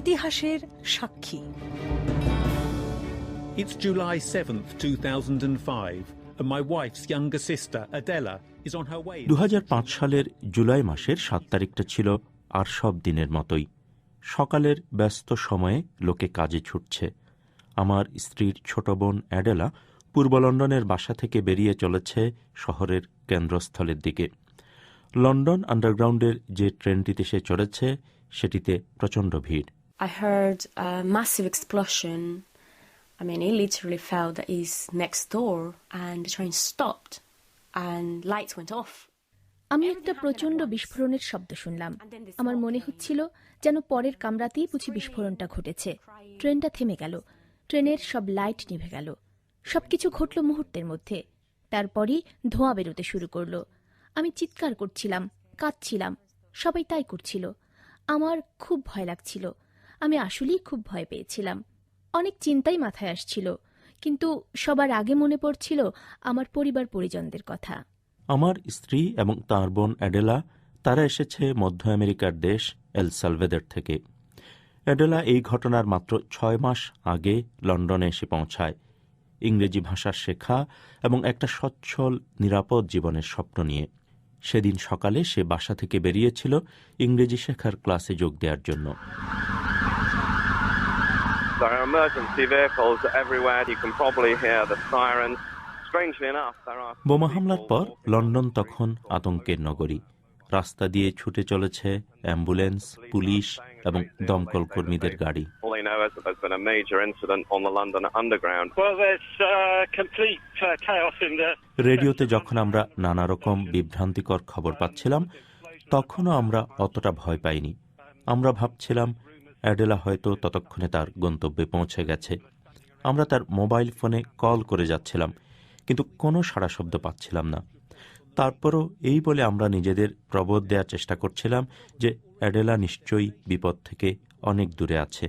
ইতিহাসের সাক্ষী। It's July 7th, 2005, and my wife's younger sister, Adela, is on her way. দু হাজার পাঁচ সালের জুলাই মাসের সাত তারিখটা ছিল আর সব দিনের মতোই। সকালের ব্যস্ত সময়ে লোকে কাজে ছুটছে। আমার স্ত্রীর ছোট বোন অ্যাডেলা পূর্ব লন্ডনের বাসা থেকে বেরিয়ে চলেছে শহরের কেন্দ্রস্থলের দিকে। লন্ডন আন্ডারগ্রাউন্ডের যে ট্রেনটিতে সে চড়েছে সেটিতে প্রচণ্ড ভিড়। I heard a massive explosion. I mean, it literally felt that is next door, and the train stopped, and lights went off. আমি একটা প্রচণ্ড বিস্ফোরণের শব্দ শুনলাম। আমার মনে হচ্ছিল যেন পরের কামরাতেই বুঝি বিস্ফোরণটা ঘটেছে। ট্রেনটা থেমে গেল। ট্রেনের সব লাইট নিভে গেল। সবকিছু ঘটল মুহূর্তের মধ্যে। তারপরই ধোঁয়া বেরোতে শুরু করল। আমি চিৎকার করছিলাম কাঁদছিলাম। সবাই তাই করছিল। আমার খুব ভয় লাগছিল। আমি আসলেই খুব ভয় পেয়েছিলাম। অনেক চিন্তাই মাথায় আসছিল, কিন্তু সবার আগে মনে পড়ছিল আমার পরিবার পরিজনদের কথা। আমার স্ত্রী এবং তাঁর বোন অ্যাডেলা, তারা এসেছে মধ্য আমেরিকার দেশ এল সালভেদের থেকে। অ্যাডেলা এই ঘটনার মাত্র ছয় মাস আগে লন্ডনে এসে পৌঁছায়। ইংরেজি ভাষা শেখা এবং একটা সচ্ছল, নিরাপদ জীবনের স্বপ্ন নিয়ে। সেদিন সকালে সে বাসা থেকে বেরিয়েছিল ইংরেজি শেখার ক্লাসে যোগ দেওয়ার জন্য। There are emergency vehicles everywhere. You can probably hear the sirens. Strangely enough, there are. বোমা হামলার পর লন্ডন তখন আতঙ্কের নগরী রাস্তা দিয়ে ছুটে চলেছে অ্যাম্বুলেন্স পুলিশ এবং দমকল কর্মীদের গাড়ি All they know is that there's been a major incident on the London Underground. Well, there's uh, complete uh, chaos in the. রেডিওতে যখন আমরা নানা রকম বিভ্রান্তিকর খবর পাচ্ছিলাম তখনও আমরা অতটা ভয় পাইনি আমরা ভাবছিলাম অ্যাডেলা হয়তো ততক্ষণে তার গন্তব্যে পৌঁছে গেছে। আমরা তার মোবাইল ফোনে কল করে যাচ্ছিলাম, কিন্তু কোনো সাড়া শব্দ পাচ্ছিলাম না। তারপরও এই বলে আমরা নিজেদের প্রবোধ দেওয়ার চেষ্টা করছিলাম যে অ্যাডেলা নিশ্চয়ই বিপদ থেকে অনেক দূরে আছে।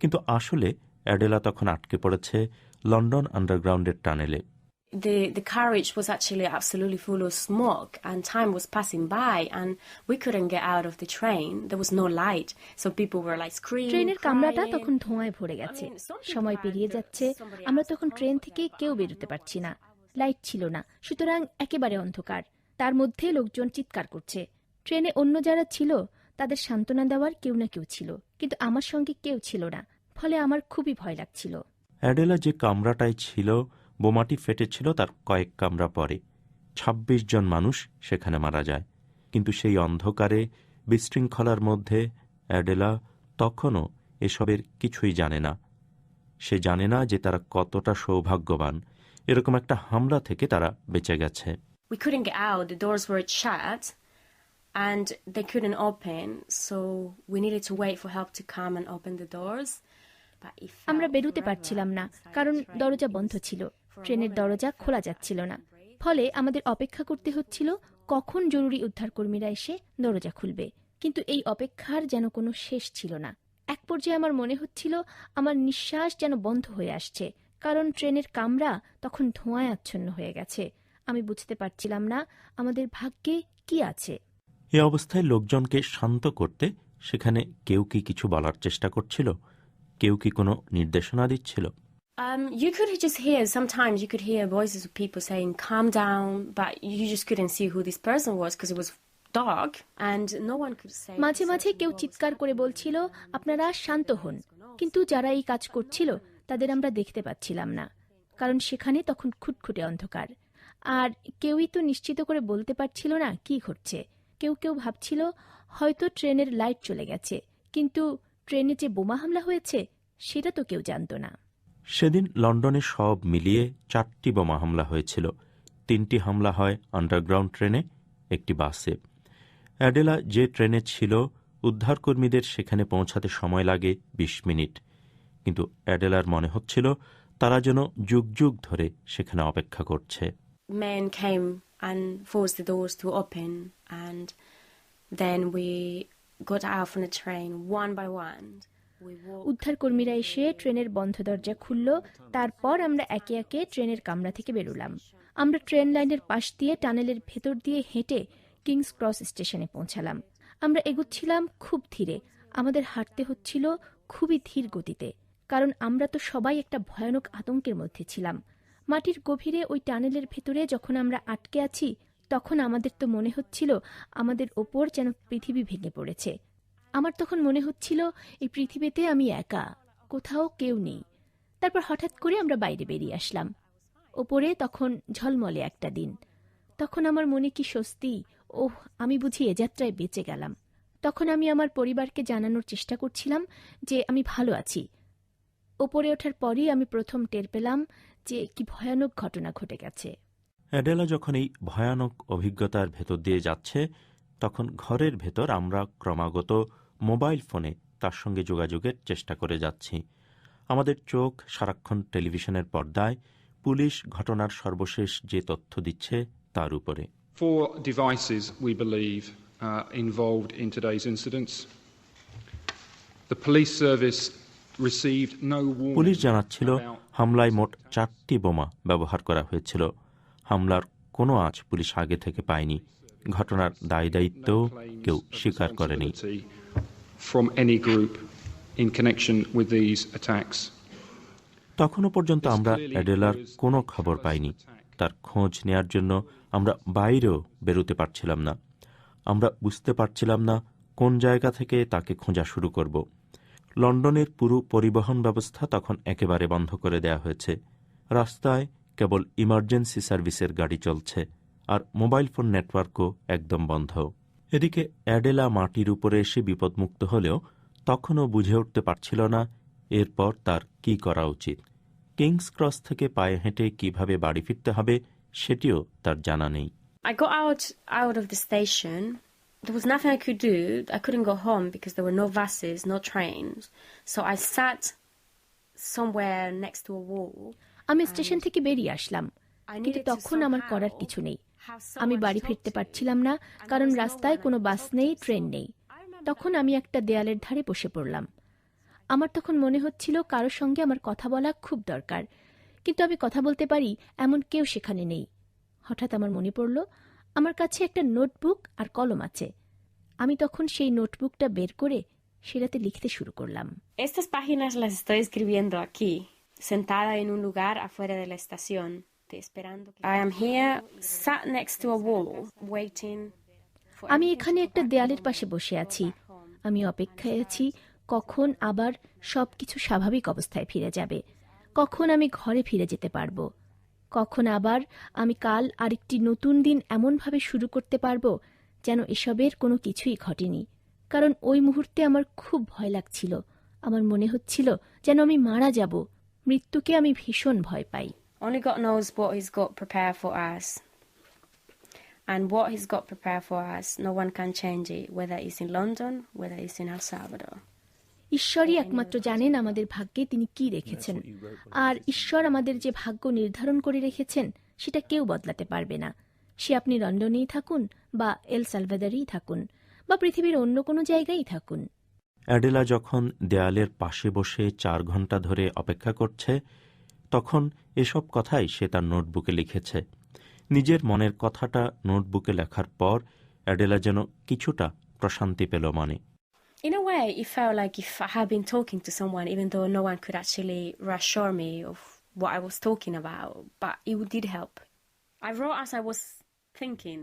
কিন্তু আসলে অ্যাডেলা তখন আটকে পড়েছে লন্ডন আন্ডারগ্রাউন্ডের টানেলে। The the carriage was actually absolutely full of smoke, and time was passing by, and we couldn't get out of the train. There was no light, so people were like screaming. ট্রেনের কামরাটা crying. তখন ধোঁয়ায় ভরে গেছে I mean, some people সময় পেরিয়ে যাচ্ছে আমরা তখন ট্রেন থেকে. কেউ বেরোতে পারছি না লাইট ছিল না সুতরাং একেবারে অন্ধকার তার মধ্যে লোকজন চিৎকার করছে ট্রেনে অন্য যারা ছিল তাদের সান্ত্বনা দেওয়ার কেউ না কেউ ছিল কিন্তু আমার সঙ্গে কেউ ছিল না ফলে আমার খুবই ভয় লাগছিল অ্যাডেলা যে কামরাটায় ছিল বোমাটি ফেটেছিল তার কয়েক কামরা পরে ২৬ জন মানুষ সেখানে মারা যায় কিন্তু সেই অন্ধকারে বিশৃঙ্খলার মধ্যে অ্যাডেলা তখনও এসবের কিছুই জানে না সে জানে না যে তারা কতটা সৌভাগ্যবান এরকম একটা হামলা থেকে তারা বেঁচে গেছে We couldn't get out. The doors were shut, and they couldn't open. So we needed to wait for help to come and open the doors. আমরা বেরোতে পারছিলাম না কারণ দরজা বন্ধ ছিল ট্রেনের দরজা খোলা যাচ্ছিল না। ফলে আমাদের অপেক্ষা করতে হচ্ছিল কখন জরুরি উদ্ধারকর্মীরা এসে দরজা খুলবে। কিন্তু এই অপেক্ষার যেন কোনো শেষ ছিল না। এক পর্যায়ে আমার মনে হচ্ছিল আমার নিঃশ্বাস যেন বন্ধ হয়ে আসছে কারণ ট্রেনের কামরা তখন ধোঁয়ায় আচ্ছন্ন হয়ে গেছে। আমি বুঝতে পারছিলাম না আমাদের ভাগ্যে কি আছে। এ অবস্থায় লোকজনকে শান্ত করতে সেখানে কেউ কি কিছু বলার চেষ্টা করছিল? কেউ কি কোনো নির্দেশনা দিচ্ছিল? Um, you could just hear sometimes you could hear voices of people saying "calm down," but you just couldn't see who this person was because it was dark and no one could say. মাঝে মাঝে কেউ চিৎকার করে বলছিল আপনারা শান্ত হন। কিন্তু যারা এই কাজ করছিল তাদের আমরা দেখতে পাচ্ছিলাম না। কারণ সেখানে তখন খুটখুটে অন্ধকার। আর কেউই তো নিশ্চিত করে বলতে পারছিল না কি ঘটছে। কেউ কেউ ভাবছিল হয়তো ট্রেনের লাইট চলে গেছে। কিন্তু ট্রেনে যে বোমা হামলা হয়েছে সেটা তো কেউ জানতো না। সেদিন লন্ডনে সব মিলিয়ে চারটি বোমা হামলা হয়েছিল। তিনটি হামলা হয় আন্ডারগ্রাউন্ড ট্রেনে, একটি বাসে। অ্যাডেলা যে ট্রেনে ছিল, উদ্ধারকর্মীদের সেখানে পৌঁছাতে সময় লাগে ২০ মিনিট। কিন্তু অ্যাডেলার মনে হচ্ছিল, তারা যেন যুগ যুগ ধরে সেখানে অপেক্ষা করছে। Men and then we got out from the train one by one. উদ্ধারকর্মীরা এসে ট্রেনের বন্ধ দরজা খুলল, তারপর আমরা একে একে ট্রেনের কামরা থেকে বেরোলাম। আমরা ট্রেন লাইনের পাশ দিয়ে টানেলের ভেতর দিয়ে হেঁটে কিংস ক্রস স্টেশনে পৌঁছালাম। আমরা এগুচ্ছিলাম খুব ধীরে। আমাদের হাঁটতে হচ্ছিল খুবই ধীর গতিতে, কারণ আমরা তো সবাই একটা ভয়ানক আতঙ্কের মধ্যে ছিলাম। মাটির গভীরে ওই টানেলের ভেতরে যখন আমরা আটকে আছি, তখন আমাদের তো মনে হচ্ছিল আমাদের ওপর যেন পৃথিবী ভেঙে পড়েছে। আমার তখন মনে হচ্ছিল এই পৃথিবীতে আমি একা, কোথাও কেউ নেই। তারপর হঠাৎ করে আমরা বাইরে বেরিয়ে আসলাম। ওপরে তখন ঝলমলে একটা দিন। তখন আমার মনে কি স্বস্তি, ওহ, আমি বুঝি এ যাত্রায় বেঁচে গেলাম। তখন আমি আমার পরিবারকে জানানোর চেষ্টা করছিলাম যে আমি ভালো আছি। ওপরে ওঠার পরই আমি প্রথম টের পেলাম যে কি ভয়ানক ঘটনা ঘটে গেছে। অ্যাডেলা যখন এই ভয়ানক অভিজ্ঞতার ভেতর দিয়ে যাচ্ছে, তখন ঘরের ভেতর আমরা ক্রমাগত মোবাইল ফোনে তার সঙ্গে যোগাযোগের চেষ্টা করে যাচ্ছি আমাদের চোখ সারাক্ষণ টেলিভিশনের পর্দায় পুলিশ ঘটনার সর্বশেষ যে তথ্য দিচ্ছে তার উপরে Four devices, we believe, uh, involved in today's incidents. The police service received no warning. Police জানাচ্ছিল হামলায় মোট চারটি বোমা ব্যবহার করা হয়েছিল হামলার কোনো আজ পুলিশ আগে থেকে পায়নি ঘটনার দায় claims কেউ স্বীকার করেনি from any group in connection with these attacks. তখনও পর্যন্ত আমরা অ্যাডেলার কোনো খবর পাইনি। তার খোঁজ নেয়ার জন্য আমরা বাইরেও বেরোতে পারছিলাম না। আমরা বুঝতে পারছিলাম না কোন জায়গা থেকে তাকে খোঁজা শুরু করব। লন্ডনের পুরো পরিবহন ব্যবস্থা তখন একেবারে বন্ধ করে দেয়া হয়েছে। রাস্তায় কেবল ইমার্জেন্সি সার্ভিসের গাড়ি চলছে আর মোবাইল ফোন নেটওয়ার্কও একদম বন্ধ। এদিকে অ্যাডেলা মাটির উপরে এসে বিপদমুক্ত হলেও তখনও বুঝে উঠতে পারছিল না এরপর তার কি করা উচিত কিংস ক্রস থেকে পায়ে হেঁটে কীভাবে বাড়ি ফিরতে হবে সেটিও তার জানা নেই I got out out of the station. There was nothing I could do. I couldn't go home because there were no buses, no trains. So I sat somewhere next to a wall. আমি station থেকে বেরিয়ে আসলাম কিন্তু তখন আমার করার কিছু নেই আমি বাড়ি ফিরতে পারছিলাম না কারণ রাস্তায় কোনো বাস নেই ট্রেন নেই। তখন আমি একটা দেয়ালের ধারে বসে পড়লাম। আমার তখন মনে হচ্ছিল কারোর সঙ্গে আমার কথা বলা খুব দরকার। কিন্তু আমি কথা বলতে পারি এমন কেউ সেখানে নেই। হঠাৎ আমার মনে পড়ল আমার কাছে একটা নোটবুক আর কলম আছে। আমি তখন সেই নোটবুকটা বের করে সেটাতে লিখতে শুরু করলাম। Estas páginas las estoy escribiendo aquí, sentada en un lugar afuera de la estación, I am here, sat next to a wall, waiting. আমি এখানে একটা দেয়ালের পাশে বসে আছি। আমি অপেক্ষায় আছি কখন আবার সবকিছু স্বাভাবিক অবস্থায় ফিরে যাবে। কখন আমি ঘরে ফিরে যেতে পারব? কখন আবার আমি কাল আরেকটি নতুন দিন এমনভাবে শুরু করতে পারব যেন এসবের কোনো কিছুই ঘটেনি। কারণ ওই মুহূর্তে আমার খুব ভয় লাগছিল। আমার মনে হচ্ছিল যেন আমি মারা যাব। মৃত্যুকে আমি ভীষণ ভয় পাই। Only God knows what He's got prepared for us. And what He's got prepared for us, no one can change it, whether it's in London, whether it's in El Salvador. ঈশ্বরই একমাত্র জানেন আমাদের ভাগ্যে তিনি কি রেখেছেন আর ঈশ্বর আমাদের যে ভাগ্য নির্ধারণ করে রেখেছেন সেটা কেউ বদলাতে পারবে না সে আপনি লন্ডনেই থাকুন বা এল সালভাদারেই থাকুন বা পৃথিবীর অন্য কোনো জায়গায় থাকুন অ্যাডেলা যখন দেয়ালের পাশে বসে চার ঘণ্টা ধরে অপেক্ষা করছে তখন এসব কথাই সে তার নোটবুকে লিখেছে নিজের মনের কথাটা নোটবুকে লেখার পর অ্যাডেলা যেন কিছুটা প্রশান্তি পেল মনে In a way, it felt like if I had been talking to someone, even though no one could actually reassure me of what I was talking about, but it did help. I wrote as I was thinking.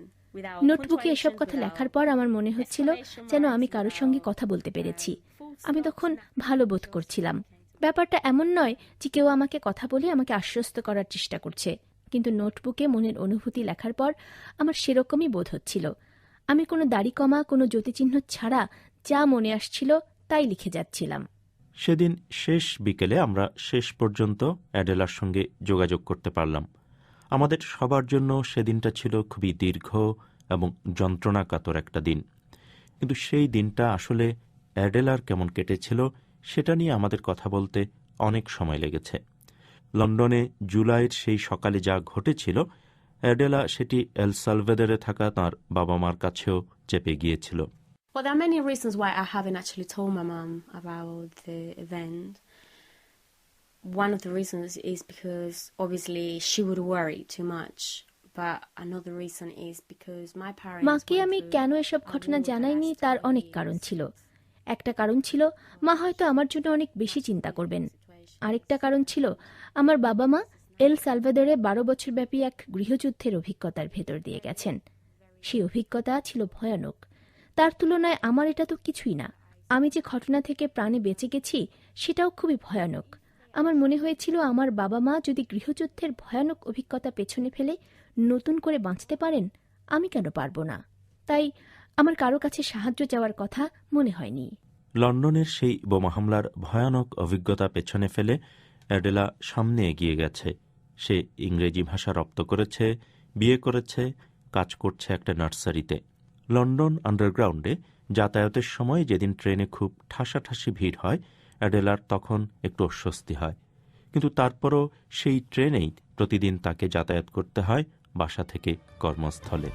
নোটবুকে এসব কথা লেখার পর আমার মনে হচ্ছিল যেন আমি কারোর সঙ্গে কথা বলতে পেরেছি আমি তখন ভালো বোধ করছিলাম ব্যাপারটা এমন নয় যে কেউ আমাকে কথা বলে আমাকে আশ্বস্ত করার চেষ্টা করছে। কিন্তু নোটবুকে মনের অনুভূতি লেখার পর আমার সেরকমই বোধ হচ্ছিল। আমি কোনো দাড়ি কমা কোনো জ্যোতিচিহ্ন ছাড়া যা মনে আসছিল তাই লিখে যাচ্ছিলাম। সেদিন শেষ বিকেলে আমরা শেষ পর্যন্ত অ্যাডেলার সঙ্গে যোগাযোগ করতে পারলাম। আমাদের সবার জন্য সেদিনটা ছিল খুবই দীর্ঘ এবং যন্ত্রণাকাতর একটা দিন। কিন্তু সেই দিনটা আসলে অ্যাডেলার কেমন কেটেছিল সেটা নিয়ে আমাদের কথা বলতে অনেক সময় লেগেছে লন্ডনে জুলাইয়ের সেই সকালে যা ঘটেছিল অ্যাডেলা সেটি এল সালভেদারে থাকা তার বাবা মার কাছেও চেপে গিয়েছিল Well, there are many reasons why I haven't actually told my mum about the event. One of the reasons is because obviously she would worry too much. But another reason is because my parents. মাকে আমি কেন এসব ঘটনা জানাইনি তার অনেক কারণ ছিল একটা কারণ ছিল, মা হয়তো আমার জন্য অনেক বেশি চিন্তা করবেন। আরেকটা কারণ ছিল, আমার বাবা মা এল সালভাদরে বারো বছর ব্যাপী এক গৃহযুদ্ধের অভিজ্ঞতার ভেতর দিয়ে গেছেন। সেই অভিজ্ঞতা ছিল ভয়ানক। তার তুলনায় আমার এটা তো কিছুই না। আমি যে ঘটনা থেকে প্রাণে বেঁচে গেছি, সেটাও খুবই ভয়ানক। আমার মনে হয়েছিল আমার বাবা মা যদি গৃহযুদ্ধের ভয়ানক অভিজ্ঞতা পেছনে ফেলে নতুন করে বাঁচতে পারেন, আমি কেন পারব না? তাই আমার কারও কাছে সাহায্য চাওয়ার কথা মনে হয়নি। লন্ডনের সেই বোমা হামলার ভয়ানক অভিজ্ঞতা পেছনে ফেলে অ্যাডেলা সামনে এগিয়ে গেছে। সে ইংরেজি ভাষা রপ্ত করেছে, বিয়ে করেছে, কাজ করছে একটা নার্সারিতে। লন্ডন আন্ডারগ্রাউন্ডে যাতায়াতের সময় যেদিন ট্রেনে খুব ঠাসাঠাসি ভিড় হয়, অ্যাডেলার তখন একটু অস্বস্তি হয়। কিন্তু তারপরও সেই ট্রেনেই প্রতিদিন তাকে যাতায়াত করতে হয় বাসা থেকে কর্মস্থলে।